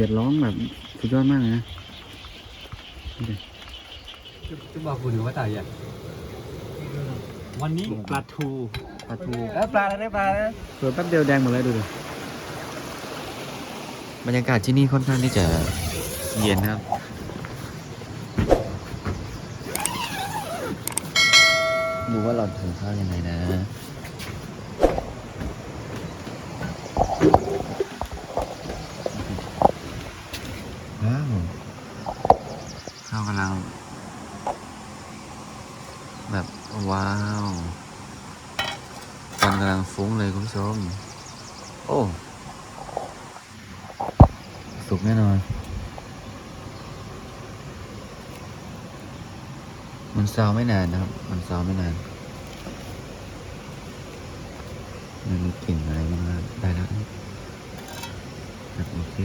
ขียดร้องแบบสุดยอดมากเลยนะดูดิจะบอกคุณว่าตายอะวันนี้ปลาทูปลาทูแล้วปลาอะไรปลาอะไรเปิดแป๊บเดียวแดงหมดเลยดูดิบรรยากาศที่นี่ค่อนข้างที่จะเย็นนะครับดูว่าเราทานข้าวยังไงนะ ว้าว ข้าวกำ ลัง แบบว้าวควันกำลังฟุ้งเลยคุณผู้ชม โอ้ สุกแน่นอน มันซาวไม่นานนะครับ มันซาวไม่นานมันมีกลิ่นอะไรมาได้แล้วครับโอเค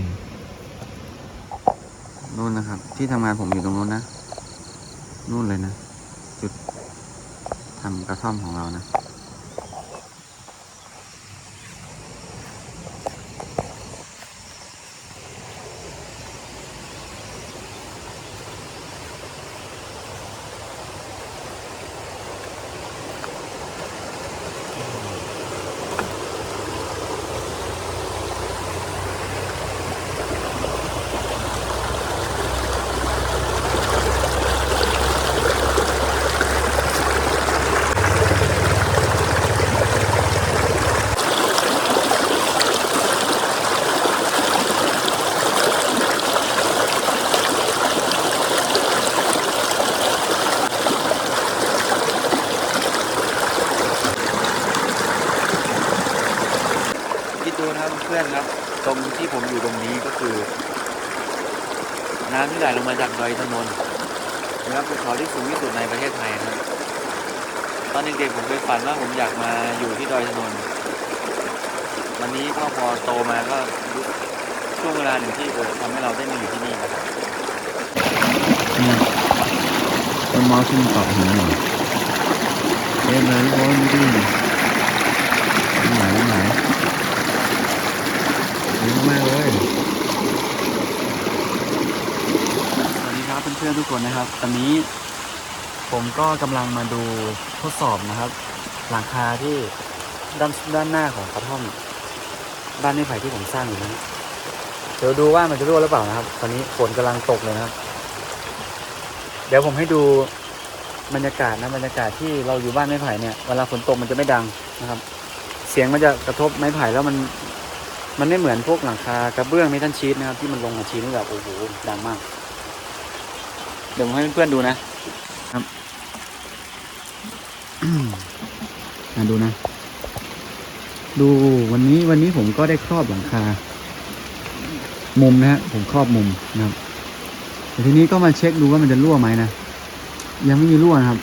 นู่นนะครับ ที่ทำงานผมอยู่ตรงนู้นนะ นู่นเลยนะ จุดทำกระท่อมของเรานะ คิดดูนะครับเพื่อนครับ ตรงที่ผมอยู่ตรงนี้ก็คือ น้ำที่ไหลลงมาจากดอยถนนนะครับเป็นเขาที่สูงที่สุดในประเทศไทยนะตอนเด็กๆผมเคยฝันว่าผมอยากมาอยู่ที่ดอยถนนวันนี้ก็พอโตมาก็ช่วงเวลาหนึ่งที่เออทำให้เราได้มาอยู่ที่นี่นะครับเนี่ยต้นมอสที่มันเกาะหินอยู่เต็มเลยทุกคนดูดิน้ำไหนไหลเยอะมากเลย สวัสดีครับเพื่อนๆ ทุกคนนะครับ ตอนนี้ผมก็กำลังมาดูทดสอบนะครับ หลังคาที่ด้านด้านหน้าของกระท่อมบ้านไม้ไผ่ที่ผมสร้างอยู่นะเดี๋ยวดูว่ามันจะรั่วหรือเปล่านะครับ ตอนนี้ฝนกำลังตกเลยนะครับ เดี๋ยวผมให้ดูบรรยากาศนะบรรยากาศที่เราอยู่บ้านไม้ไผ่เนี่ยเวลาฝนตกมันจะไม่ดังนะครับ เสียงมันจะกระทบไม้ไผ่แล้วมันมันไม่เหมือนพวกหลังคากระเบื้องเมทัลชีตนะครับที่มันลงมาชีตนี่แบบโอ้โหดังมาก เดี๋ยวผมให้เพื่อนๆดูนะครับมาดูนะ ดูวันนี้วันนี้ผมก็ได้ครอบหลังคา มุมนะฮะผมครอบมุมนะครับแต่ทีนี้ก็มาเช็คดูว่ามันจะรั่วไหมนะยังไม่มีรั่วนะครับ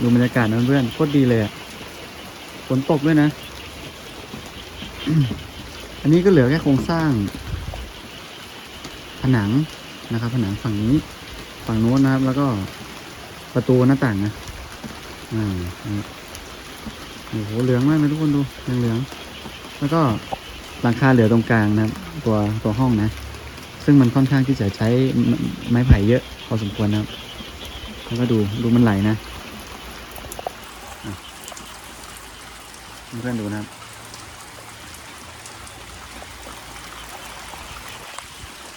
ดูบรรยากาศนะเพื่อนๆโคตรดีเลยอะฝนตกด้วยนะ อันนี้ก็เหลือแค่โครงสร้าง นังนะครับ ผนังฝั่งนี้ฝั่งโน้นนะครับ แล้วก็ประตูหน้าต่างนะอ่านะครับโอ้โหเหลืองมากเลยทุกคนดูเหลืองๆแล้วก็หลังคาเหลือตรงกลางนะครับ ตัวตัวห้องนะ ซึ่งมันค่อนข้างที่จะใช้ไม้ไผ่เยอะพอสมควรนะครับแล้วก็ดูดูมันไหลนะเพื่อนดูนะครับ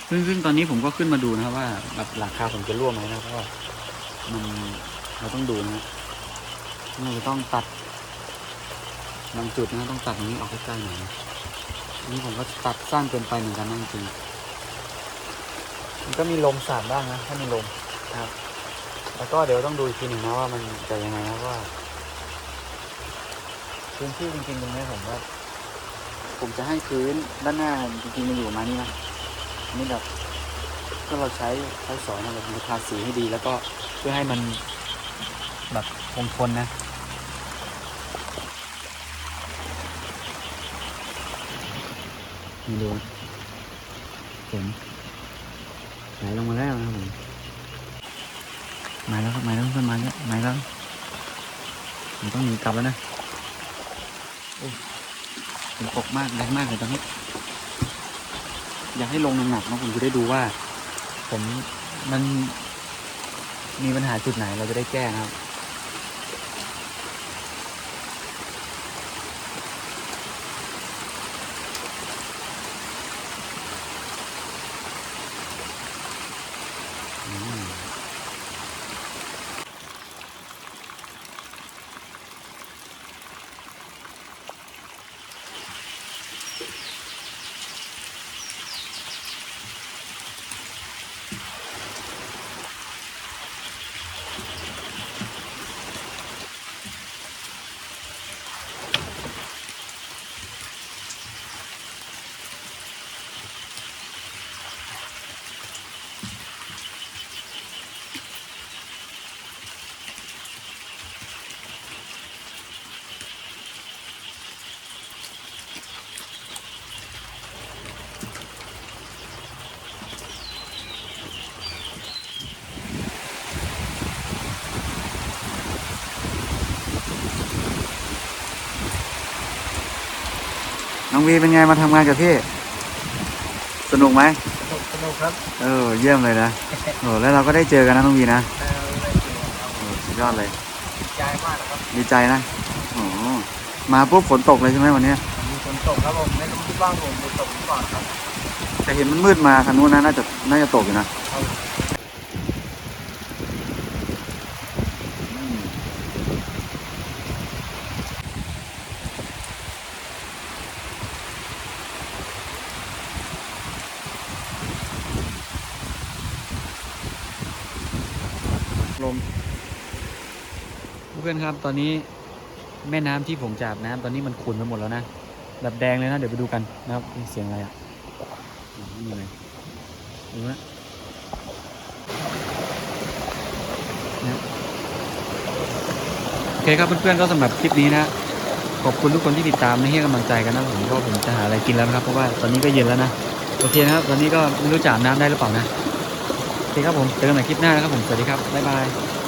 ซึ่งซึ่งตอนนี้ผมก็ขึ้นมาดูนะครับว่าแบบราคาผมจะร่วมไหมนะครับเพราะว่ามันเราต้องดูนะครับเราจะต้องตัดบางจุดนะต้องตัดตรงนี้ออกใกล้ๆหน่อยนะอันนี้ผมก็ตัดสั้นเกินไปเหมือนกันนะจริงๆมันก็มีลมสาดบ้างนะถ้ามีลมนะครับแล้วก็เดี๋ยวต้องดูอีกทีหนึ่งนะว่ามันจะยังไงนะว่าพื้นที่จริงๆตรงนี้ผมว่าผมจะให้พื้นด้านหน้าจริงๆมันอยู่ประมาณนี้นะ นี่แบบก็เราใช้ใช้สอนนะแบบเราทาสีให้ดี แล้วก็เพื่อให้มันแบบคงทนนะนี่ดูฝนไหลลงมาแล้วนะครับผมมาแล้วครับมาแล้วเพื่อนมาแล้วมาแล้วผมต้องหนีกลับแล้วนะโอ้ฝนตกมากแรงมากเลยตอนนี้ อยากให้ลงหนักๆนะผมจะได้ดูว่า ผมมันมีปัญหาจุดไหนเราจะได้แก้นะครับ น้องวีเป็นไงมาทำงานกับพี่ สนุกไหมสนุกสนุกครับเออเยี่ยมเลยนะโอ้แล้วเราก็ได้เจอกันนะน้องวีนะเออได้เจอครับโอ้สุดยอดเลยใจมากนะครับดีใจนะโอ้มาปุ๊บฝนตกเลยใช่ไหมวันเนี้ยมีฝนตกครับผมไม่รู้ที่บ้านผมฝนตกหรือเปล่าครับแต่เห็นมันมืดมาคันนู้นนะน่าจะน่าจะตกอยู่นะเอา พื่อนครับ ตอนนี้แม่น้ำที่ผมจะอาบน้ำตอนนี้มันขุ่นไปหมดแล้วนะแบบแดงเลยนะ เดี๋ยวไปดูกันนะครับเสียงอะไรอะนี่เลยดูนะโอเคครับเพื่อนๆก็สำหรับคลิปนี้นะ ขอบคุณทุกคนที่ติดตามและให้กำลังใจกันนะผมก็ผมจะหาอะไรกินแล้วนะครับ เพราะว่าตอนนี้ก็เย็นแล้วนะโอเคนะครับ ตอนนี้ก็ไม่รู้จะอาบน้ำได้หรือเปล่านะโอเคครับผมเจอกันใหม่คลิปหน้านะครับผมสวัสดีครับบ๊ายบาย